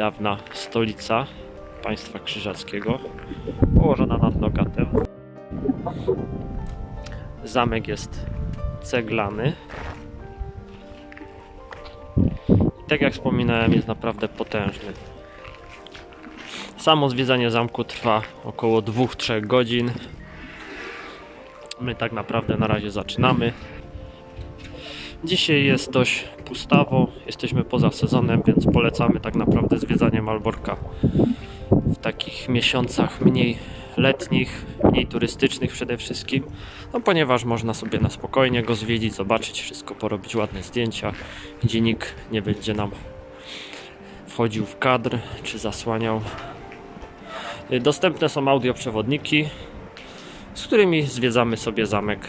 Dawna stolica państwa krzyżackiego, położona nad Nogatem. Zamek jest ceglany. I tak jak wspominałem, jest naprawdę potężny. Samo zwiedzanie zamku trwa około 2-3 godzin. My tak naprawdę na razie zaczynamy. Dzisiaj jest dość pustawo, jesteśmy poza sezonem, więc polecamy tak naprawdę zwiedzanie Malborka w takich miesiącach mniej letnich, mniej turystycznych przede wszystkim, no ponieważ można sobie na spokojnie go zwiedzić, zobaczyć wszystko, porobić ładne zdjęcia, gdzie nikt nie będzie nam wchodził w kadr czy zasłaniał. Dostępne są audioprzewodniki, z którymi zwiedzamy sobie zamek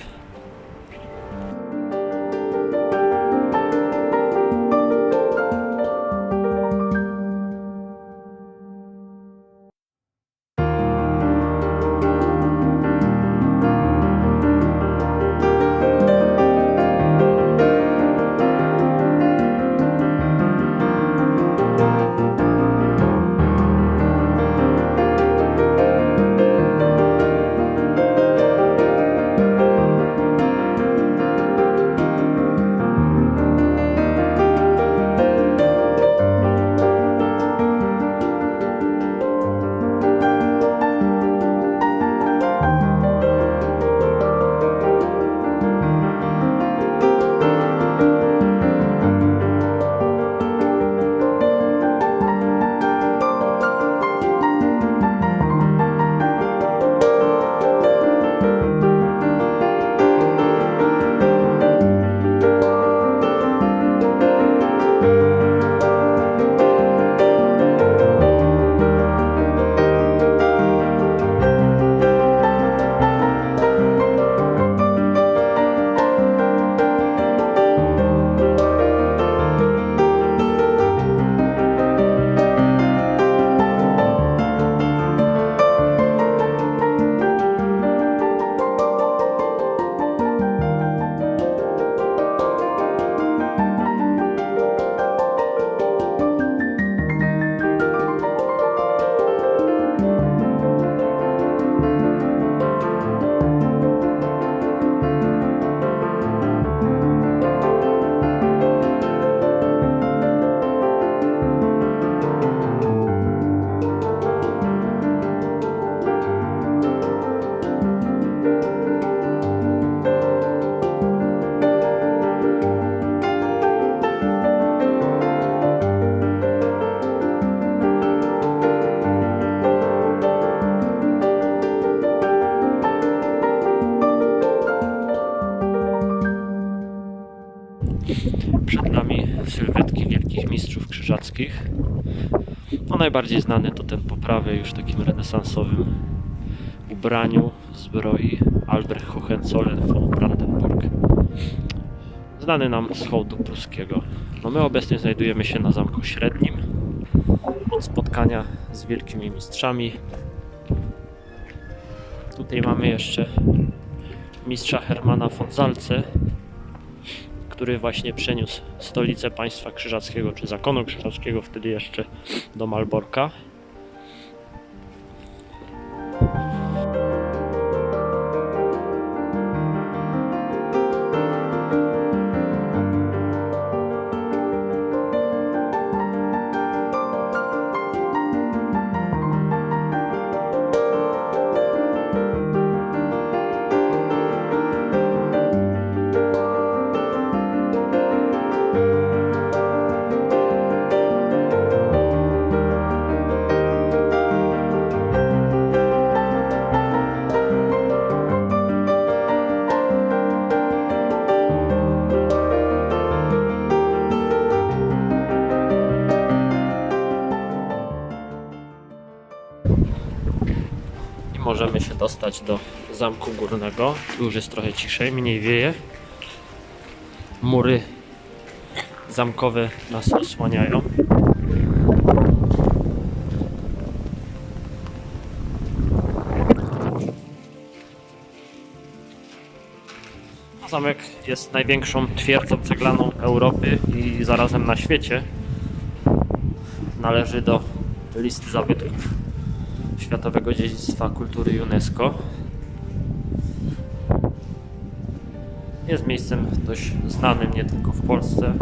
najbardziej znany to ten po prawej już takim renesansowym ubraniu, zbroi Albrecht Hohenzollern von Brandenburg. Znany nam z hołdu pruskiego. No my obecnie znajdujemy się na Zamku Średnim od spotkania z wielkimi mistrzami. Tutaj mamy jeszcze mistrza Hermana von Salce, który właśnie przeniósł stolicę państwa krzyżackiego, czy zakonu krzyżackiego wtedy jeszcze do Malborka. Możemy się dostać do zamku górnego. Tu już jest trochę ciszej, mniej wieje. Mury zamkowe nas osłaniają. Zamek jest największą twierdzą ceglaną Europy i zarazem na świecie. Należy do listy zabytków Światowego Dziedzictwa Kultury UNESCO. Jest miejscem dość znanym nie tylko w Polsce.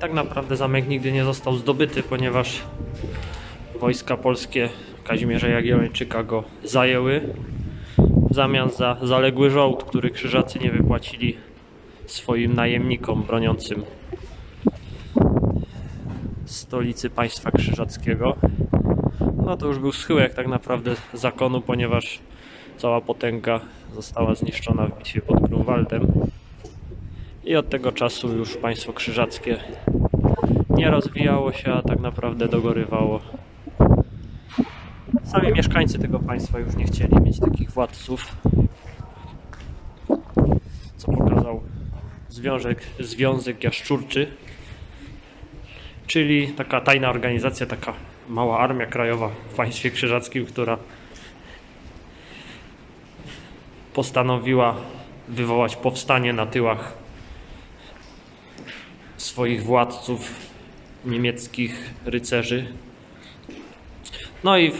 Tak naprawdę zamek nigdy nie został zdobyty, ponieważ wojska polskie Kazimierza Jagiellończyka go zajęły w zamian za zaległy żołd, który krzyżacy nie wypłacili swoim najemnikom broniącym stolicy państwa krzyżackiego. No to już był schyłek tak naprawdę zakonu, ponieważ cała potęga została zniszczona w bitwie pod Grunwaldem. I od tego czasu już państwo krzyżackie nie rozwijało się, a tak naprawdę dogorywało. Sami mieszkańcy tego państwa już nie chcieli mieć takich władców, co pokazał Związek, Związek Jaszczurczy, czyli taka tajna organizacja, taka mała armia krajowa w państwie krzyżackim, która postanowiła wywołać powstanie na tyłach swoich władców, niemieckich rycerzy. No i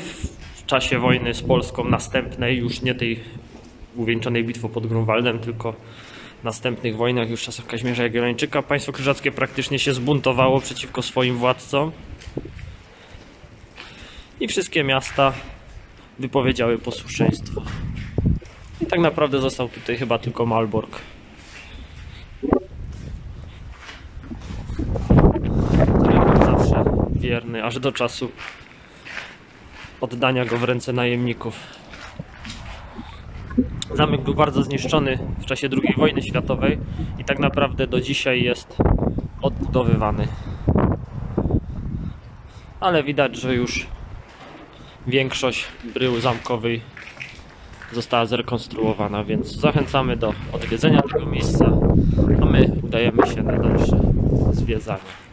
w czasie wojny z Polską następnej, już nie tej uwieńczonej bitwą pod Grunwaldem, tylko następnych wojnach już w czasach Kazimierza Jagiellończyka, państwo krzyżackie praktycznie się zbuntowało przeciwko swoim władcom. I wszystkie miasta wypowiedziały posłuszeństwo. I tak naprawdę został tutaj chyba tylko Malbork. Który był zawsze wierny, aż do czasu oddania go w ręce najemników. Zamek był bardzo zniszczony w czasie II wojny światowej i tak naprawdę do dzisiaj jest odbudowywany. Ale widać, że już większość brył zamkowej została zrekonstruowana, więc zachęcamy do odwiedzenia tego miejsca, a my udajemy się na dalsze zwiedzanie.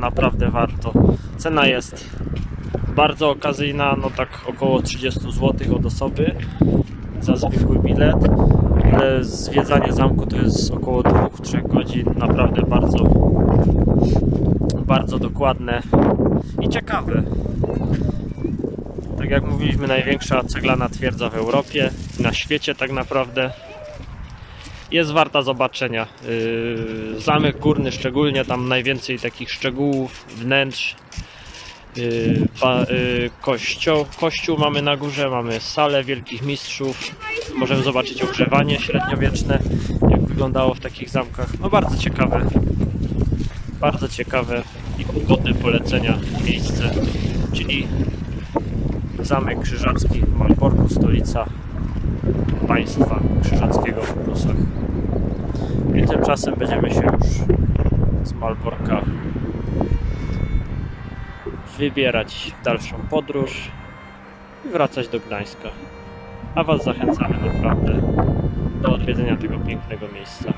Naprawdę warto. Cena jest bardzo okazyjna, no tak około 30 zł od osoby za zwykły bilet. Ale zwiedzanie zamku to jest około 2-3 godzin. Naprawdę bardzo, bardzo dokładne i ciekawe. Tak jak mówiliśmy, największa ceglana twierdza w Europie, na świecie tak naprawdę. Jest warta zobaczenia. Yy, Zamek górny szczególnie, tam najwięcej takich szczegółów, wnętrz. Yy, yy, kościół, kościół mamy na górze, mamy salę wielkich mistrzów. Możemy zobaczyć ogrzewanie średniowieczne, jak wyglądało w takich zamkach. No bardzo ciekawe. Bardzo ciekawe i godne polecenia miejsce, czyli Zamek Krzyżacki w Malborku, stolica państwa krzyżackiego w Prusach. I tymczasem będziemy się już z Malborka wybierać w dalszą podróż i wracać do Gdańska. A Was zachęcamy naprawdę do odwiedzenia tego pięknego miejsca.